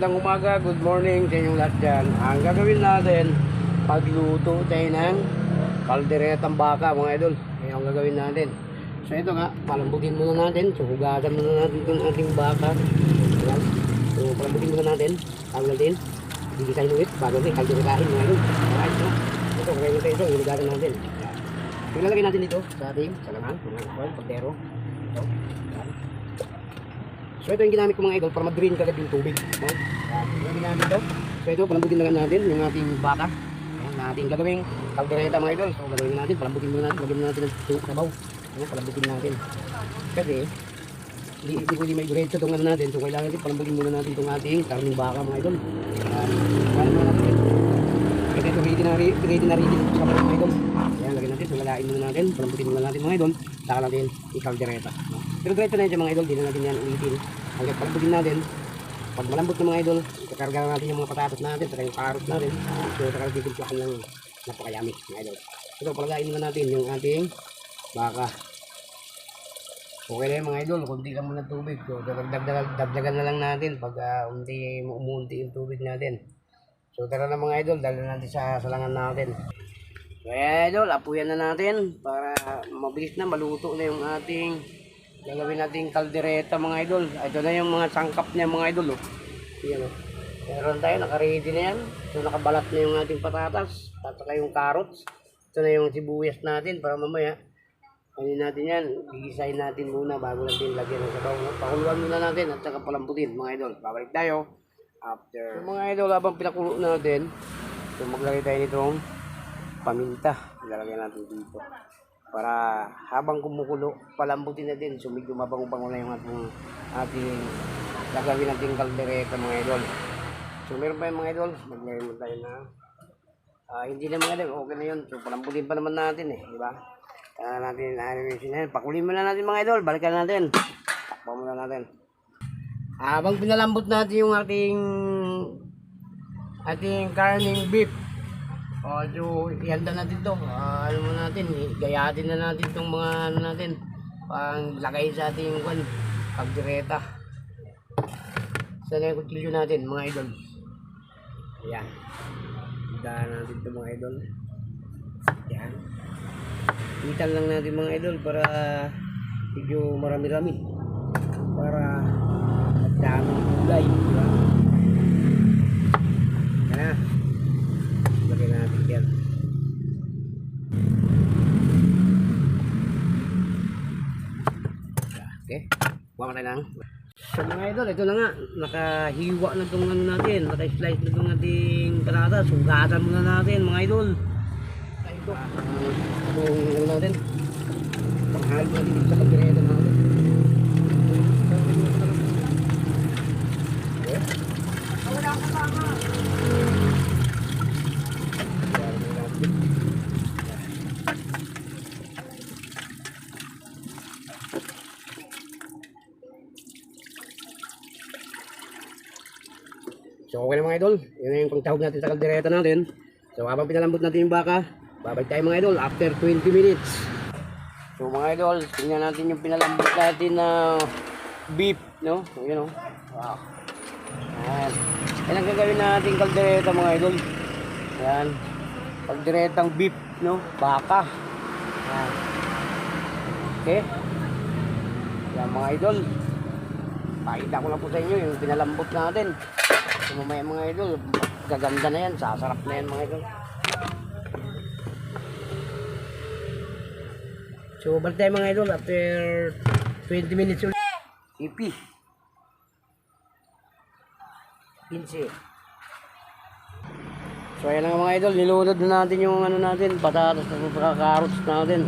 magandang umaga, good morning sa inyong lahat dyan. Ang gagawin natin, pagluto tayo ng kalderetang baka mga idol. Yan ang gagawin natin. So ito nga, palambutin muna natin. So hugasan muna natin itong ating baka. Yan. So palambutin muna natin. Tawag natin. Gigisahin ulit bago natin kalderetahin mga idol. Alright, so. Ito, kaya natin ito, hinugasan natin. Yan. So ilalagay natin dito sa ating salaman, mga idol, pagdero. Ito. So ito yung ginamit ko mga idol para mag-green kagad yung tubig. No? Yan. Yung ginamit ko. So ito, palambutin na natin yung ating baka. Yan, na ating gagawing kaldereta mga idol. So gagawin natin, palambutin muna natin. Lagyan natin ng sabaw. Yan, palambutin natin. Kasi, hindi hindi pwede may diretso itong ano natin. So kailangan natin palambutin muna natin itong ating karning baka mga idol. Yan. Kaya muna natin. Kasi ito, ready na, re- ready na ready sa mga idol. Yan, lagyan natin. So walain muna natin. Palambutin muna natin mga idol. Saka natin ikaldereta. Pero diretso na yan mga idol. Di na natin yan ulitin. Hanggang palambutin natin. Pag malambot na mga idol, kakarga na natin yung mga patatas natin, saka yung carrot natin. So, saka titimplahan ng napakayami mga idol. Ito, palagain naman natin yung ating baka. Okay na yun mga idol, kunti lang muna tubig. So, dagdagan, dagdagan na lang natin pag uh, unti, umunti yung tubig natin. So, tara na mga idol, dala natin sa salangan natin. So, idol, apuyan na natin para mabilis na maluto na yung ating gagawin nating kaldereta mga idol. Ito na yung mga sangkap niya mga idol. Oh. Yan, oh. Meron tayo, naka-ready na yan. So, nakabalat na yung ating patatas. At saka yung carrots. Ito na yung sibuyas natin para mamaya. Ano natin yan, gigisahin natin muna bago natin lagyan ng sabaw. Pakuluan muna natin at saka palambutin mga idol. Babalik tayo after. So, mga idol, habang pinakulo natin, so maglagay tayo nitong paminta. Ilalagay natin dito. Para habang kumukulo, palambutin na din. So medyo mabango-bango na yung ating, ating gagawin nating kaldereta mga idol. So meron pa yung mga idol, maglagay mo tayo na Ah, hindi na mga idol, okay na yun. So, palambutin pa naman natin eh, di ba? Kaya natin animation na yun. Pakulin muna natin mga idol, balikan natin. Takpan muna natin. Habang pinalambot natin yung ating ating karning beef. O, so, ihanda natin to. Ah, ano muna natin, gayatin na natin itong mga ano natin. Pang lagay sa ating kwan, pagdireta. Sana yung kutsilyo natin, mga idol. Ayan. Dahan natin ito mga idol. Yan. Itan lang natin mga idol para medyo marami-rami. Para at daming gulay. Di ba? Yan na. Lagyan natin yan. Okay. Buwan tayo lang. So mga idol, ito na nga, nakahiwa na itong ano natin, naka-slice na itong ating patatas. Sugatan muna natin mga idol. Ito, itong ano natin, panghalo natin dito sa pagkireta natin. Okay. So okay na mga idol, yun na yung pangtahog natin sa kaldereta natin. So habang pinalambot natin yung baka, babalik tayo mga idol after 20 minutes. So mga idol, tingnan natin yung pinalambot natin na beef, no? So yun o. Wow. Yan. Yan ang gagawin natin kaldereta mga idol. Yan. Kalderetang beef, no? Baka. Yan. Okay. Yan mga idol. Pakita ko na po sa inyo yung pinalambot natin. So mga idol, gaganda na yan, sasarap na yan mga idol. So balik tayo mga idol after 20 minutes ulit. Ipi. Pinsi. So ayan na nga mga idol, nilunod na natin yung ano natin, patatas at carrots natin.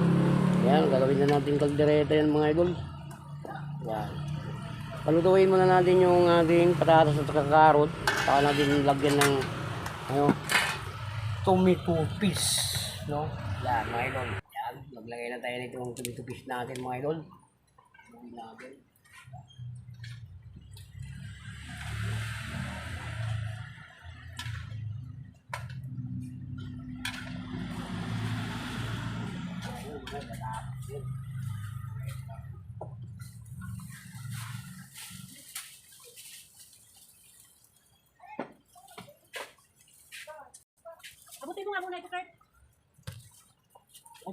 Yan, gagawin na natin kaldereta yan mga idol. Yan. Palutuin muna natin yung ating patatas at saka carrot. Saka natin lagyan ng ano, tomato paste. No? Yan, mga idol. Yan, maglagay na tayo nitong tomato paste natin mga idol. Lagyan natin. Okay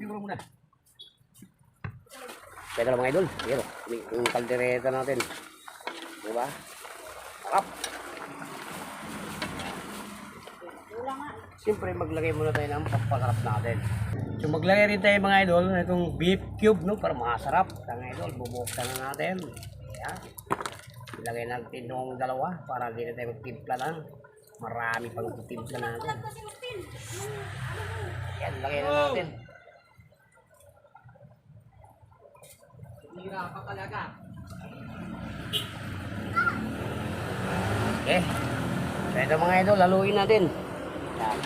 mo muna. Teka lang mga idol. Pero, yung kaldereta natin. Diba? Sarap. Siyempre, maglagay muna tayo ng pampasarap natin. So, maglagay rin tayo mga idol ng itong beef cube, no? Para masarap. Mga idol, bubuksan na natin. Yan. Ilagay natin itong dalawa para hindi na tayo magtimpla lang. Marami pang titimpla natin. Yan, lagay na natin. Okay. So ito mga idol, laluin natin. Yan.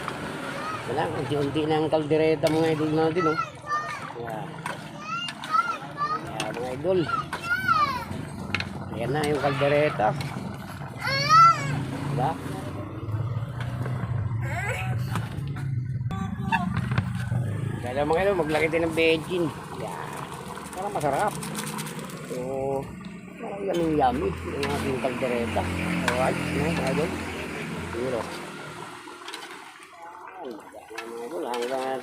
Wala, unti-unti na ang kaldereta mga idol natin, oh. Yan. Yan, mga idol. Ayan na yung kaldereta. Diba? Kaya mga idol, maglagay tayo ng bechin. Yan. Para masarap. So, parang yummy yummy yung ating kaldereta. Alright, no, mga idol. Idol, hanggang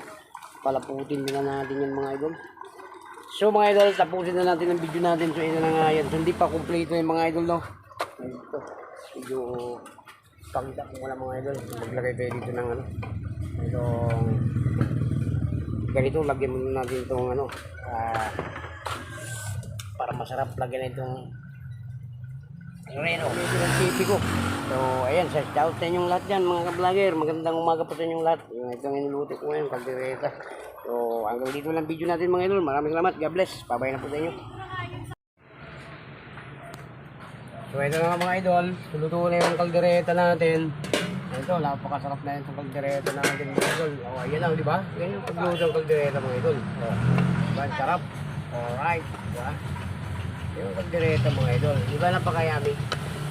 palaputin nila natin yung mga idol. So mga idol, tapusin na natin ang video natin. So ito na nga yan. So, hindi pa kompleto yung mga idol, no? Ito, medyo pangita ko wala mga idol. Maglagay tayo dito ng ano. Itong ganito, lagyan muna natin itong ano. ah, para masarap lagyan itong Reno, sipi ko. So, ayan, shout out sa inyong lahat yan, mga ka-vlogger. Magandang umaga po sa inyong lahat. Yung itong inuluto ko ngayon, kaldereta. So, hanggang dito lang video natin mga idol. Maraming salamat. God bless. Babay na po sa inyo. So, ito na mga idol. Tuluto na yung kaldereta natin. Ito, napakasarap na yung kaldereta natin mga idol. O, oh, ayan lang, di ba? Yan yung pagluto ng kaldereta mga idol. O, diba? Ang sarap. Alright. Diba? Yung kaldereta mga idol. Di ba napakayami?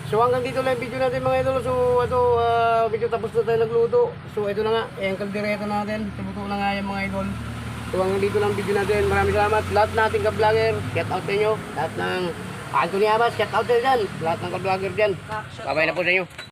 So hanggang dito lang yung video natin mga idol. So ito, ah, video tapos na tayo nagluto. So ito na nga, yung kaldereta natin. Tumuto na nga yung mga idol. So hanggang dito lang video natin. Maraming salamat. Lahat nating ka-vlogger, shout out sa inyo. Lahat ng Anthony Amas, shout out sa dyan. Lahat ng ka-vlogger dyan. Babay na po sa inyo.